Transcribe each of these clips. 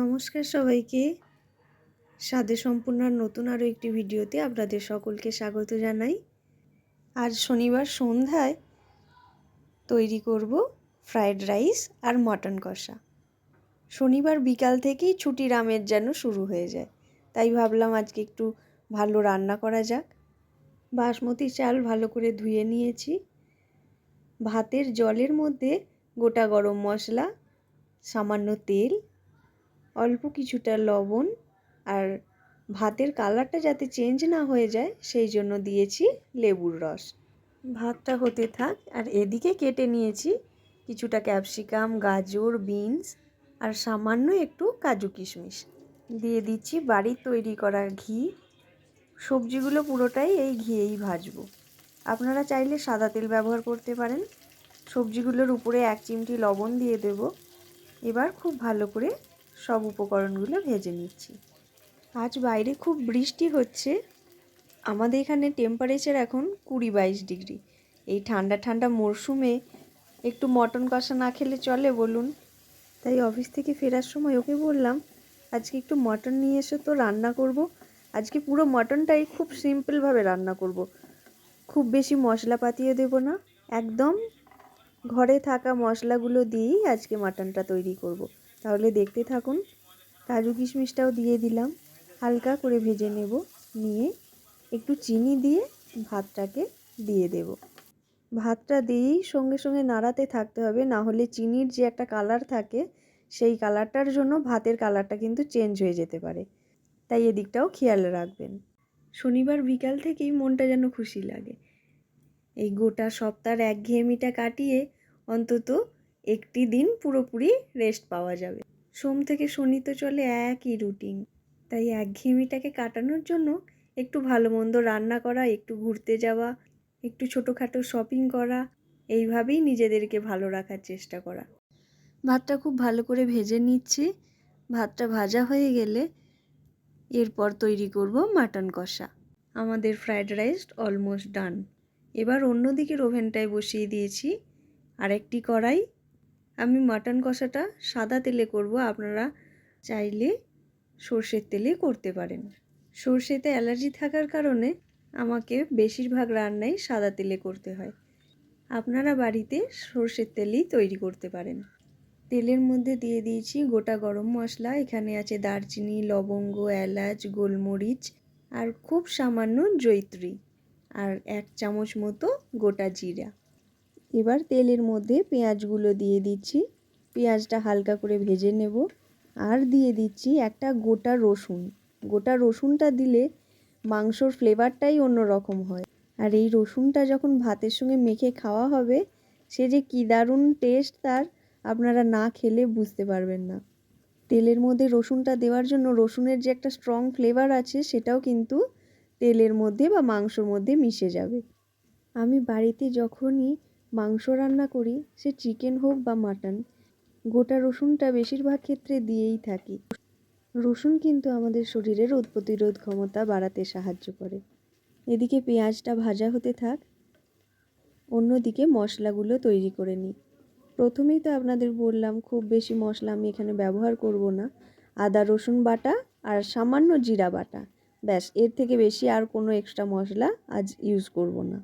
নমস্কার সবাইকে। স্বাদে সম্পূর্ণ নতুন আরও একটি ভিডিওতে আপনাদের সকলকে স্বাগত জানাই। আজ শনিবার সন্ধ্যায় তৈরি করব ফ্রায়েড রাইস আর মটন কষা। শনিবার বিকাল থেকেই ছুটির আমের যেন শুরু হয়ে যায়। তাই ভাবলাম আজকে একটু ভালো রান্না করা যাক। বাসমতি চাল ভালো করে ধুয়ে নিয়েছি। ভাতের জলের মধ্যে গোটা গরম মশলা, সামান্য তেল অল্প কিছুটা লবণ আর ভাতের কালারটা যাতে চেঞ্জ না হয়ে যায়, সেই জন্য দিয়েছি লেবুর রস। ভাতটা হতে থাক, আর এদিকে কেটে নিয়েছি কিছুটা ক্যাপসিকাম গাজর বিনস আর সামান্য একটু কাজু কিশমিশ। দিয়ে দিচ্ছি বাড়ির তৈরি করা ঘি। সবজিগুলো পুরোটাই এই ঘিয়েই ভাজবো। আপনারা চাইলে সাদা তেল ব্যবহার করতে পারেন। সবজিগুলোর উপরে এক চিমটি লবণ দিয়ে দেব। এবার খুব ভালো করে সব উপকরণগুলো ভেজে নিচ্ছি। আজ বাইরে খুব বৃষ্টি হচ্ছে। আমাদের এখানে টেম্পারেচার এখন কুড়ি বাইশ ডিগ্রি। এই ঠান্ডা ঠান্ডা মরশুমে একটু মটন কষা না খেলে চলে বলুন। তাই অফিস থেকে ফেরার সময় ওকে বললাম, আজকে একটু মটন নিয়ে এসো তো, রান্না করব। আজকে পুরো মটনটাই খুব সিম্পলভাবে রান্না করব। খুব বেশি মশলা পাতিয়ে দেব না। একদম ঘরে থাকা মশলাগুলো দিয়েই আজকে মাটনটা তৈরি করব। তাহলে দেখতে থাকুন। কাজু কিশমিশটাও দিয়ে দিলাম। হালকা করে ভেজে নেব। নিয়ে একটু চিনি দিয়ে ভাতটাকে দিয়ে দেব। ভাতটা দিয়েই সঙ্গে সঙ্গে নাড়াতে থাকতে হবে। না হলে চিনির যে একটা কালার থাকে, সেই কালারটার জন্য ভাতের কালারটা কিন্তু চেঞ্জ হয়ে যেতে পারে। তাই এদিকটাও খেয়াল রাখবেন। শনিবার বিকাল থেকেই মনটা যেন খুশি লাগে। এই গোটা সপ্তাহের একঘেয়েমিটা কাটিয়ে অন্তত একটি দিন পুরোপুরি রেস্ট পাওয়া যাবে। সোম থেকে শনি তো চলে একই রুটিন তাই একঘেয়েমিটাকে কাটানোর জন্য একটু ভালো মন্দ রান্না করা, একটু ঘুরতে যাওয়া, একটু ছোটোখাটো শপিং করা, এইভাবেই নিজেদেরকে ভালো রাখার চেষ্টা করা। ভাতটা খুব ভালো করে ভেজে নিচ্ছি। ভাতটা ভাজা হয়ে গেলে এরপর তৈরি করব মাটন কষা। আমাদের ফ্রায়েড রাইস অলমোস্ট ডান এবার অন্যদিকের ওভেনটায় বসিয়ে দিয়েছি আরেকটি কড়াই আমি মাটন কষাটা সাদা তেলে করব, আপনারা চাইলে সর্ষের তেলে করতে পারেন। সর্ষেতে অ্যালার্জি থাকার কারণে আমাকে বেশিরভাগ রান্নাই সাদা তেলে করতে হয়। আপনারা বাড়িতে সর্ষের তেলেই তৈরি করতে পারেন। তেলের মধ্যে দিয়ে দিয়েছি গোটা গরম মশলা, এখানে আছে দারচিনি, লবঙ্গ, এলাচ, গোলমরিচ আর খুব সামান্য জৈত্রী আর এক চামচ মতো গোটা জিরা। এবার তেলের মধ্যে পেঁয়াজগুলো দিয়ে দিচ্ছি। পেঁয়াজটা হালকা করে ভেজে নেব। আর দিয়ে দিচ্ছি একটা গোটা রসুন। গোটা রসুনটা দিলে মাংসর ফ্লেভারটাই অন্য রকম হয়। আর এই রসুনটা যখন ভাতের সঙ্গে মেখে খাওয়া হবে, সে যে কী দারুণ টেস্ট তার আপনারা না খেলে বুঝতে পারবেন না। তেলের মধ্যে রসুনটা দেওয়ার জন্য রসুনের যে একটা স্ট্রং ফ্লেভার আছে, সেটাও কিন্তু তেলের মধ্যে বা মাংসর মধ্যে মিশে যাবে। আমি বাড়িতে যখনই মাংস রান্না করি, সে চিকেন হোক বা মাটন গোটা রসুনটা বেশিরভাগ ক্ষেত্রে দিয়েই থাকি। রসুন কিন্তু আমাদের শরীরের রোগ প্রতিরোধ ক্ষমতা বাড়াতে সাহায্য করে। এদিকে পেঁয়াজটা ভাজা হতে থাক, অন্যদিকে মশলাগুলো তৈরি করে নিই। প্রথমেই তো আপনাদের বললাম, খুব বেশি মশলা আমি এখানে ব্যবহার করব না। আদা, রসুন বাটা আর সামান্য জিরা বাটা। ব্যাস, এর থেকে বেশি আর কোনো এক্সট্রা মশলা আজ ইউজ করব না।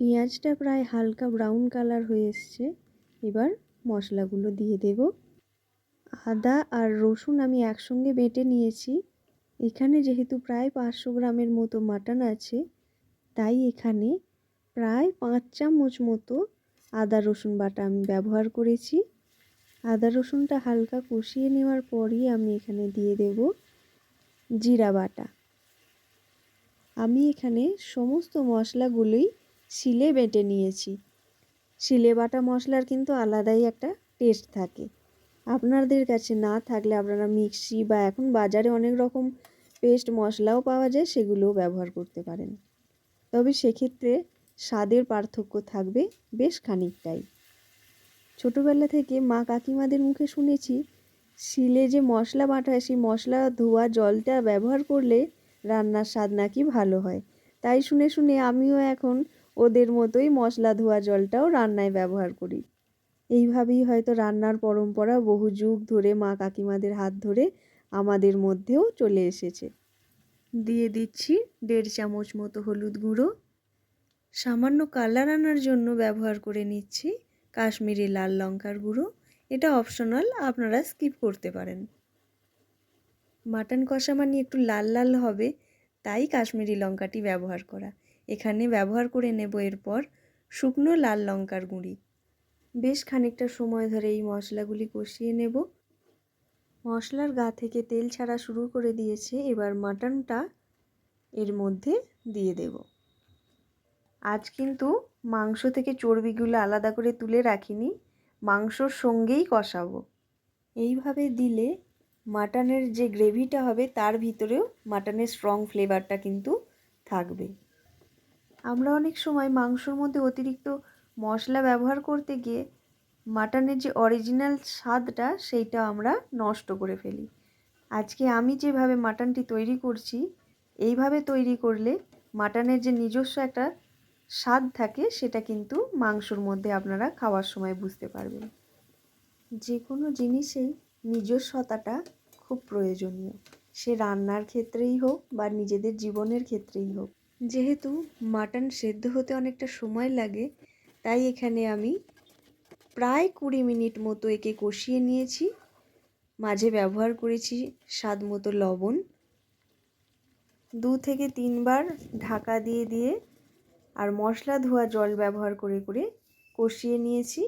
পেঁয়াজটা প্রায় হালকা ব্রাউন কালার হয়ে এসছে। এবার মশলাগুলো দিয়ে দেব। আদা আর রসুন আমি একসঙ্গে বেটে নিয়েছি। এখানে যেহেতু প্রায় পাঁচশো গ্রামের মতো মাটন আছে, তাই এখানে প্রায় পাঁচ চামচ মতো আদা রসুন বাটা আমি ব্যবহার করেছি। আদা রসুনটা হালকা কষিয়ে নেওয়ার পরই আমি এখানে দিয়ে দেব জিরা বাটা। আমি এখানে সমস্ত মশলাগুলোই শিলে বেটে নিয়েছি। শিলে বাটা মশলার কিন্তু আলাদাই একটা টেস্ট থাকে। আপনাদের কাছে না থাকলে আপনারা মিক্সি বা এখন বাজারে অনেক রকম পেস্ট মশলাও পাওয়া যায়, সেগুলোও ব্যবহার করতে পারেন। তবে সেক্ষেত্রে স্বাদের পার্থক্য থাকবে বেশ খানিকটাই। ছোটোবেলা থেকে মা কাকিমাদের মুখে শুনেছি, শিলে যে মশলা বাটা হয় সেই মশলা ধোয়া জলটা ব্যবহার করলে রান্নার স্বাদ নাকি ভালো হয়। তাই শুনে শুনে আমিও এখন ওদের মতোই মশলা ধোয়া জলটাও রান্নায় ব্যবহার করি। এইভাবেই হয়তো রান্নার পরম্পরা বহু যুগ ধরে মা কাকিমাদের হাত ধরে আমাদের মধ্যেও চলে এসেছে। দিয়ে দিচ্ছি দেড় চামচ মতো হলুদ গুঁড়ো। সামান্য কালার আনার জন্য ব্যবহার করে নিচ্ছি কাশ্মীরি লাল লঙ্কার গুঁড়ো। এটা অপশনাল, আপনারা স্কিপ করতে পারেন। মাটন কষা মানে একটু লাল লাল হবে, তাই কাশ্মীরি লঙ্কাটি ব্যবহার করা। এখানে ব্যবহার করে নেব এরপর শুকনো লাল লঙ্কার গুঁড়ি। বেশ খানিকটা সময় ধরে এই মশলাগুলি কষিয়ে নেব। মশলার গা থেকে তেল ছাড়া শুরু করে দিয়েছে, এবার মাটনটা এর মধ্যে দিয়ে দেব। আজ কিন্তু মাংস থেকে চর্বিগুলো আলাদা করে তুলে রাখিনি, মাংসর সঙ্গেই কষাবো। এইভাবে দিলে মাটনের যে গ্রেভিটা হবে, তার ভিতরেও মাটনের স্ট্রং ফ্লেভারটা কিন্তু থাকবে। আমরা অনেক সময় মাংসর মধ্যে অতিরিক্ত মশলা ব্যবহার করতে গিয়ে মাটনের যে অরিজিনাল স্বাদটা, সেইটা আমরা নষ্ট করে ফেলি। আজকে আমি যেভাবে মাটনটি তৈরি করছি, এইভাবে তৈরি করলে মাটনের যে নিজস্ব একটা স্বাদ থাকে, সেটা কিন্তু মাংসর মধ্যে আপনারা খাওয়ার সময় বুঝতে পারবেন। যে কোনো জিনিসেই নিজস্বতাটা খুব প্রয়োজনীয়। সে রান্নার ক্ষেত্রেই হোক বা নিজেদের জীবনের ক্ষেত্রেই হোক। যেহেতু মাটন সেদ্ধ হতে অনেকটা সময় লাগে, তাই এখানে আমি প্রায় কুড়ি মিনিট মতো একে কষিয়ে নিয়েছি। মাঝে ব্যবহার করেছি স্বাদ মতো লবণ। দু থেকে তিনবার ঢাকা দিয়ে দিয়ে আর মশলা ধোয়া জল ব্যবহার করে করে কষিয়ে নিয়েছি।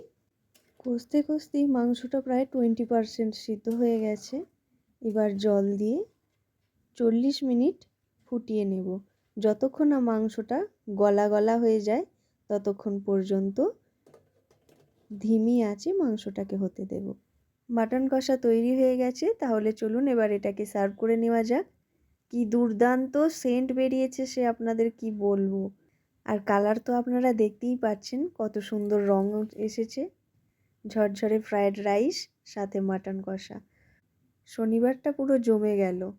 কষতে কষতেই মাংসটা প্রায় টোয়েন্টি পারসেন্ট সিদ্ধ হয়ে গেছে। এবার জল দিয়ে চল্লিশ মিনিট ফুটিয়ে নেব। যতক্ষণ না মাংসটা গলা গলা হয়ে যায়, ততক্ষণ পর্যন্ত ধিমি আছে মাংসটাকে হতে দেব। মাটন কষা তৈরি হয়ে গেছে, তাহলে চলুন এবার এটাকে সার্ভ করে নেওয়া যাক। কি দুর্দান্ত সেন্ট বেরিয়েছে সে আপনাদের কি বলব? আর কালার তো আপনারা দেখতেই পাচ্ছেন, কত সুন্দর রং এসেছে। ঝরঝরে ফ্রায়েড রাইস সাথে মাটন কষা। শনিবারটা পুরো জমে গেল।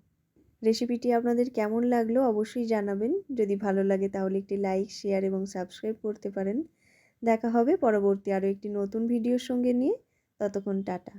রেসিপিটি আপনাদের কেমন লাগল অবশ্যই জানাবেন। যদি ভালো লাগে তাহলে একটি লাইক শেয়ার এবং সাবস্ক্রাইব করতে পারেন। দেখা হবে পরবর্তী আরও একটি নতুন ভিডিওর সঙ্গে নিয়ে। ততক্ষণ টাটা।